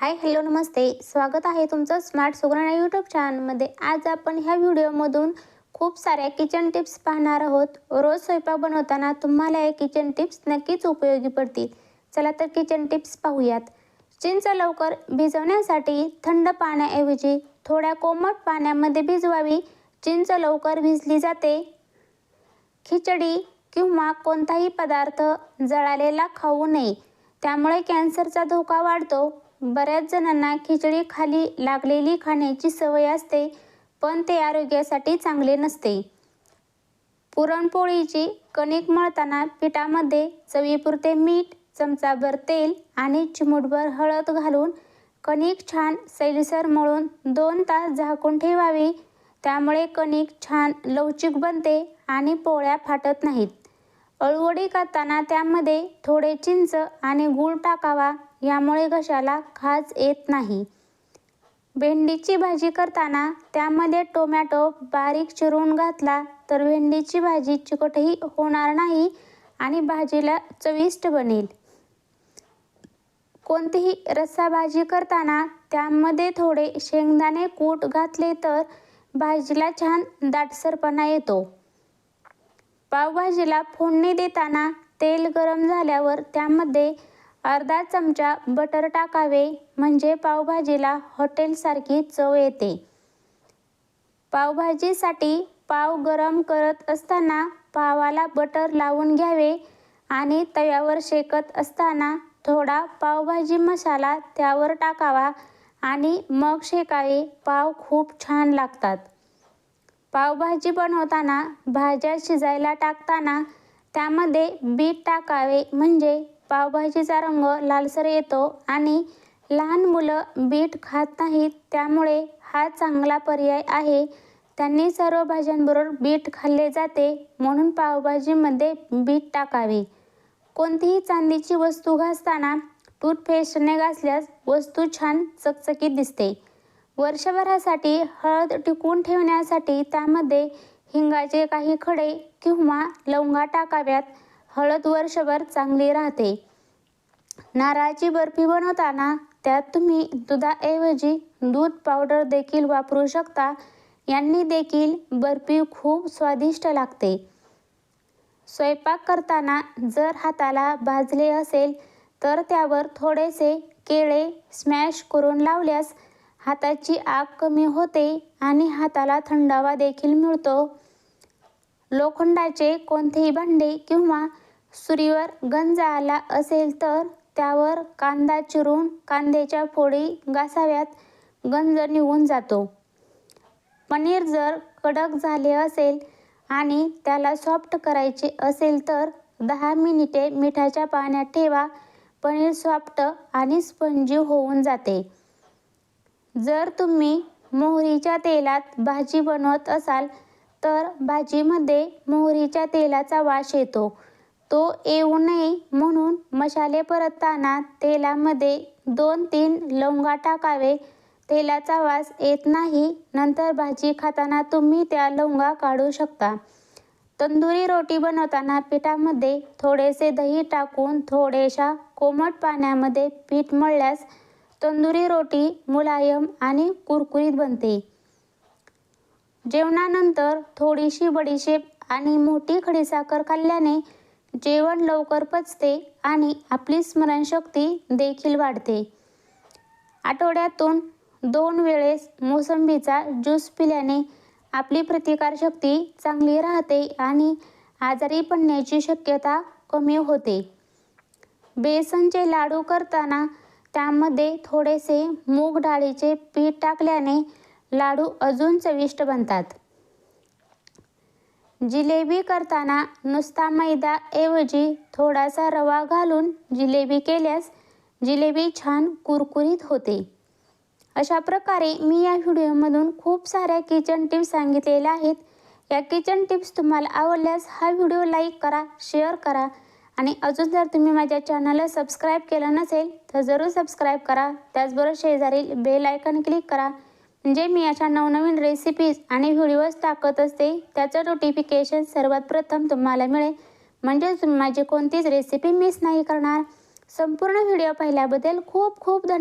Hi hello नमस्ते. स्वागत आहे तुमचं स्मार्ट सुगरणा यूट्यूब चॅनलमध्ये आज आपण ह्या व्हिडिओमधून खूप साऱ्या किचन टिप्स पाहणार आहोत. रोज स्वयंपाक बनवताना तुम्हाला हे किचन टिप्स नक्कीच उपयोगी पडतील. चला तर किचन टिप्स पाहूयात. चिंच लवकर भिजवण्यासाठी थंड पाण्याऐवजी थोड्या कोमट पाण्यामध्ये भिजवावी. चिंच लवकर भिजली जाते. खिचडी किंवा कोणताही पदार्थ जळालेला खाऊ नये. त्यामुळे कॅन्सरचा धोका वाढतो. बऱ्याच जणांना खिचडी खाली लागलेली खाण्याची सवय असते पण ते आरोग्यासाठी चांगले नसते. पुरणपोळीची कणिक मळताना पिठामध्ये चवीपुरते मीठ चमचाभर तेल आणि चिमूटभर हळद घालून कणिक छान सैलसर मळून दोन तास झाकून ठेवावी. त्यामुळे कणिक छान लवचिक बनते आणि पोळ्या फाटत नाहीत. अळवडी करताना त्यामध्ये थोडे चिंच आणि गूळ टाकावा. यामुळे घशाला खाज येत नाही. भेंडीची भाजी करताना त्यामध्ये टोमॅटो बारीक चिरून घातला तर भेंडीची भाजी चिकटही होणार नाही आणि भाजीला चविष्ट बनेल. कोणतीही रस्सा भाजी करताना त्यामध्ये थोडे शेंगदाणे कूट घातले तर भाजीला छान दाटसरपणा येतो. पावभाजीला फोडणी देताना तेल गरम झाल्यावर त्यामध्ये अर्धा चमचा बटर टाकावे म्हणजे पावभाजीला हॉटेलसारखी चव येते. पावभाजीसाठी पाव गरम करत असताना पावाला बटर लावून घ्यावे आणि तव्यावर शेकत असताना थोडा पावभाजी मसाला त्यावर टाकावा आणि मग शेकावे पाव खूप छान लागतात. पावभाजी बनवताना भाज्या शिजायला टाकताना त्यामध्ये बीट टाकावे म्हणजे पावभाजीचा रंग लालसर येतो आणि लहान मुलं बीट खात नाहीत त्यामुळे हा चांगला पर्याय आहे. त्यांनी सर्व भाज्यांबरोबर बीट खाल्ले जाते म्हणून पावभाजीमध्ये बीट टाकावे. कोणतीही चांदीची वस्तू घासताना टूथपेस्टने घासल्यास वस्तू छान चकचकीत दिसते. वर्षभरासाठी हळद टिकवून ठेवण्यासाठी त्यामध्ये हिंगाचे काही खडे किंवा लवंगा टाकाव्यात. हळद वर्षभर चांगली राहते. नारळाची बर्फी बनवताना त्यात तुम्ही दुधाऐवजी दूध पावडर देखील वापरू शकता. यांनी देखील बर्फी खूप स्वादिष्ट लागते. स्वयंपाक करताना जर हाताला भाजले असेल तर त्यावर थोडेसे केळे स्मॅश करून लावल्यास हाताची आग कमी होते आणि हाताला थंडावा देखील मिळतो. लोखंडाचे कोणतेही भांडे किंवा सुरीवर गंज आला असेल तर त्यावर कांदा चिरून कांद्याच्या फोडी घासाव्यात. गंज निघून जातो. पनीर जर कडक झाले असेल आणि त्याला सॉफ्ट करायचे असेल तर दहा मिनिटे मिठाच्या पाण्यात ठेवा. पनीर सॉफ्ट आणि स्पंजी होऊन जाते. जर तुम्ही मोहरीच्या तेलात भाजी बनवत असाल तर भाजीमध्ये मोहरीच्या तेलाचा वास येतो. तो येऊ नये म्हणून मसाले परतताना तेलामध्ये दोन तीन लवंगा टाकावे. तेलाचा वास येत नाही. नंतर भाजी खाताना तुम्ही त्या लवंगा काढू शकता. तंदुरी रोटी बनवताना पिठामध्ये थोडेसे दही टाकून थोड्याशा कोमट पाण्यामध्ये पीठ मळल्यास तंदुरी रोटी मुलायम आणि कुरकुरीत बनते. जेवणानंतर थोडीशी बडीशेप आणि मोठी खडीसाखर खाल्ल्याने जेवण लवकर पचते आणि आपली स्मरणशक्ती देखील वाढते. आठवड्यातून दोन वेळेस मोसंबीचा ज्यूस पिल्याने आपली प्रतिकारशक्ती चांगली राहते आणि आजारी पडण्याची शक्यता कमी होते. बेसनचे लाडू करताना त्यामध्ये थोडेसे मूग डाळीचे पीठ टाकल्याने लाडू अजून चविष्ट बनतात. जिलेबी करताना नुसता मैदाऐवजी थोडासा रवा घालून जिलेबी केल्यास जिलेबी छान कुरकुरीत होते. अशा प्रकारे मी या व्हिडिओमधून खूप साऱ्या किचन टिप्स सांगितलेल्या आहेत. या किचन टिप्स तुम्हाला आवडल्यास हा व्हिडिओ लाईक करा शेअर करा आणि अजून जर तुम्ही माझ्या चॅनलला सबस्क्राईब केलं नसेल तर जरूर सबस्क्राईब करा. त्याचबरोबर शेजारील बेल आयकन क्लिक करा. म्हणजे मी अशा नवनवीन रेसिपीज आणि व्हिडिओज टाकत असते त्याचं नोटिफिकेशन सर्वात प्रथम तुम्हाला मिळेल. म्हणजे तुम्ही माझी कोणतीच रेसिपी मिस नाही करणार. संपूर्ण व्हिडिओ पाहिल्याबद्दल खूप खूप धन्यवाद.